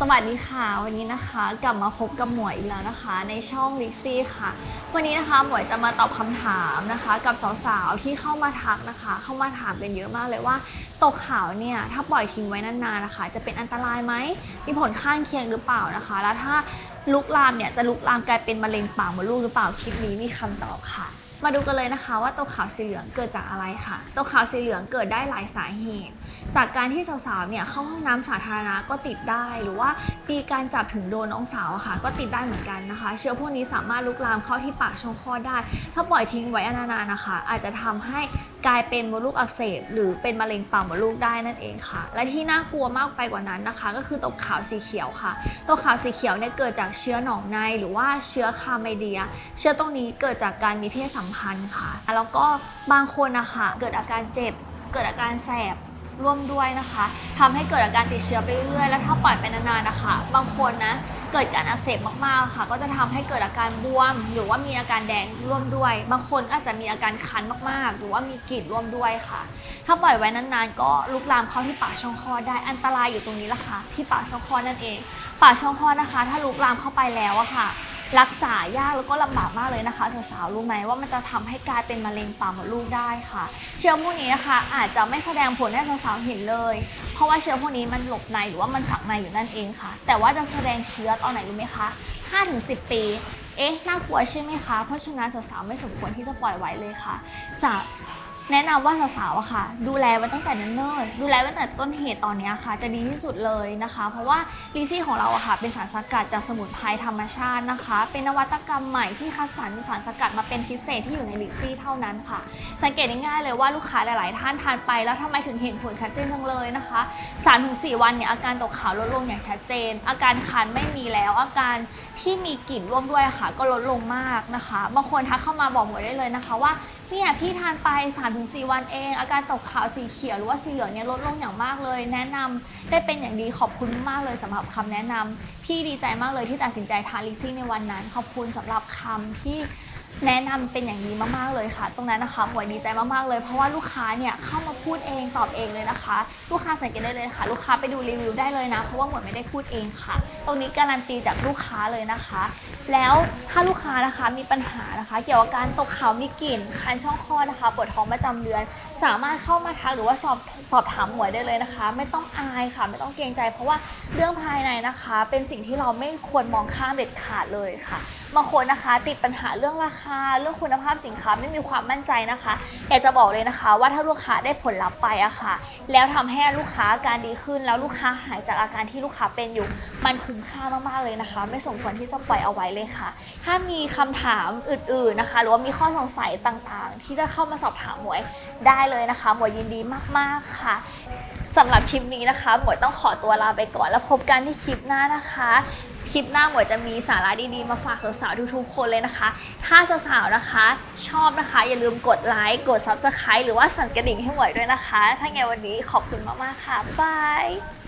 สวัสดีค่ะวันนี้นะคะกลับมาพบกับหมวยอีกแล้วนะคะ ในช่องลิซี่ค่ะ วันนี้นะคะหมวยจะมาตอบคำถามนะคะ กับสาวๆที่เข้ามาทักนะคะ เข้ามาถามกันเยอะมากเลยว่าตกขาวเนี่ยถ้าปล่อยทิ้งไว้นานๆนะคะ จะเป็นอันตรายไหมมีผลข้างเคียงหรือเปล่านะคะ แล้วถ้าลุกลามเนี่ยจะลุกลามกลายเป็นมะเร็งปากมดลูกหรือเปล่าคลิปนี้มีคำตอบค่ะ มาดูกันเลยนะคะว่าตัวขาวสีเหลืองเกิดจากอะไรค่ะ ตัวขาวสีเหลืองเกิดได้หลายสาเหตุ จากการที่สาวๆ เนี่ยเข้าห้องน้ำสาธารณะก็ติดได้ หรือว่าปีการจับถึงโดนน้องสาวะค่ะ ก็ติดได้เหมือนกันนะคะ เชื้อพวกนี้สามารถลุกลามเข้าที่ปากช่องคลอดได้ ถ้าปล่อยทิ้งไว้นานๆนะคะ อาจจะทำให้ กลายเป็นมดลูกอักเสบ หรือเป็นมะเร็งปากมดลูกได้นั่นเองค่ะ และที่น่ากลัวมากไปกว่านั้นนะคะ ก็คือตกขาวสีเขียวค่ะตัวขาวสีเขียวเนี่ยเกิดจากเชื้อหนองในหรือว่าเชื้อคาไมเดีย เชื้อตรงนี้เกิดจากการมีเพศสัมพันธ์ค่ะ แล้วก็บางคนนะคะเกิดอาการเจ็บ เกิดอาการแสบร่วมด้วยนะคะทำให้เกิดอาการติดเชื้อไปเรื่อยๆ แล้วถ้าปล่อยไปนานๆนะคะ บางคนนะ เกิดการอักเสบมากๆค่ะ ก็จะทำให้เกิดอาการบวม หรือว่ามีอาการแดงร่วมด้วย บางคนอาจจะมีอาการคันมากๆ หรือว่ามีกลิ่นร่วมด้วยค่ะ ถ้าปล่อยไว้นานๆ ก็ลุกลามเข้าที่ปากช่องคลอดได้อันตรายอยู่ตรงนี้ละค่ะที่ปากช่องคลอดนั่นเอง ปากช่องคลอดนะคะ ถ้าลุกลามเข้าไปแล้วอะค่ะ รักษายากแล้วก็ลำบากมากเลยนะคะสาวๆรู้ไหมว่ามันจะทำให้กลายเป็นมะเร็งปากมดลูกได้ค่ะ เชื้อพวกนี้นะคะ อาจจะไม่แสดงผลให้สาวๆเห็นเลย เพราะว่าเชื้อพวกนี้มันหลบในหรือว่ามันฝังในอยู่นั่นเองค่ะ แต่ว่าจะแสดงเชื้อตอนไหนรู้ไหมคะ5-10 ปีเอ๊ะน่ากลัวใช่ไหมคะ เพราะฉะนั้นสาวๆไม่สมควรที่จะปล่อยไว้เลยค่ะสาว แนะนำว่าสาวๆอะค่ะ ดูแลไว้ตั้งแต่เนิ่นๆดูแลไว้ตั้งแต่ต้นเหตุตอนเนี้ยค่ะ จะดีที่สุดเลยนะคะ เพราะว่าลีซี่ของเราอะค่ะ เป็นสารสกัดจากสมุนไพรธรรมชาตินะคะ เป็นนวัตกรรมใหม่ที่คัดสรรสารสกัดมาเป็นพิเศษที่อยู่ในลิซี่เท่านั้นค่ะ สังเกตง่ายๆเลยว่าลูกค้าหลายๆ ท่านทานไปแล้วทำไมถึงเห็นผลชัดเจนจังเลยนะคะ3-4 วันเนี่ยอาการตกขาวลดลงอย่างชัดเจน อาการคันไม่มีแล้วอาการที่มีกลิ่นร่วมด้วยค่ะ ก็ลดลงมากนะคะบางคนทักเข้ามาบอกหมวยได้เลยนะคะว่า เนี่ยพี่ทานไป 3-4 วันเอง อาการตกขาวสีเขียวหรือว่าสีเหลืองเนี่ยลดลงอย่างมากเลย แนะนำได้เป็นอย่างดีขอบคุณมากเลยสำหรับคำแนะนำพี่ดีใจมากเลยที่ตัดสินใจทานลิซี่ในวันนั้น ขอบคุณสำหรับคำที่แนะนำเป็นอย่างดีมากๆเลยค่ะ ตรงนั้นนะคะหมวยดีใจมากๆเลย เพราะว่าลูกค้าเนี่ยเข้ามาพูดเองตอบเองเลยนะคะ ลูกค้าสังเกตได้เลยค่ะ ลูกค้าไปดูรีวิวได้เลยนะเพราะว่าหมวยไม่ได้พูดเองค่ะ ตรงนี้การันตีจากลูกค้าเลยนะคะ แล้วถ้าลูกค้านะคะมีปัญหานะคะ เกี่ยวกับการตกขาวมีกลิ่นคันช่องคลอดนะคะปวดท้องประจำเดือน สามารถเข้ามาทักหรือว่าสอบสอบถามหมวยได้เลยนะคะ ไม่ต้องอายค่ะ ไม่ต้องเกรงใจ เพราะว่าเรื่องภายในนะคะ เป็นสิ่งที่เราไม่ควรมองข้ามเด็ดขาดเลยค่ะบางคนนะคะ ติดปัญหาเรื่องราคาเรื่องคุณภาพสินค้าไม่มีความมั่นใจนะคะ อยากจะบอกเลยนะคะ ว่าถ้าลูกค้าได้ผลลัพธ์ไปอะค่ะ แล้วทำให้ลูกค้าอาการดีขึ้น แล้วลูกค้าหายจากอาการที่ลูกค้าเป็นอยู่ มันคุ้มค่ามากๆเลยนะคะ ไม่สมควรที่จะปล่อยเอาไว้เลยค่ะ ถ้ามีคำถามอื่นๆนะคะ หรือว่ามีข้อสงสัยต่างๆ ที่จะเข้ามาสอบถามหมวยได้เลยนะคะหมวยยินดีมากๆค่ะสำหรับคลิปนี้นะคะหมวยต้องขอตัวลาไปก่อน แล้วพบกันที่คลิปหน้านะคะคลิปหน้าหมวยจะมีสาระดีๆ มาฝากสาวๆทุกๆคนเลยนะคะ ถ้าสาวๆนะคะ ชอบนะคะ อย่าลืมกดไลค์ กด Subscribe หรือว่าสั่นกระดิ่งให้หมวยด้วยนะคะ ถ้าไงวันนี้ขอบคุณมากๆค่ะบ๊ายบาย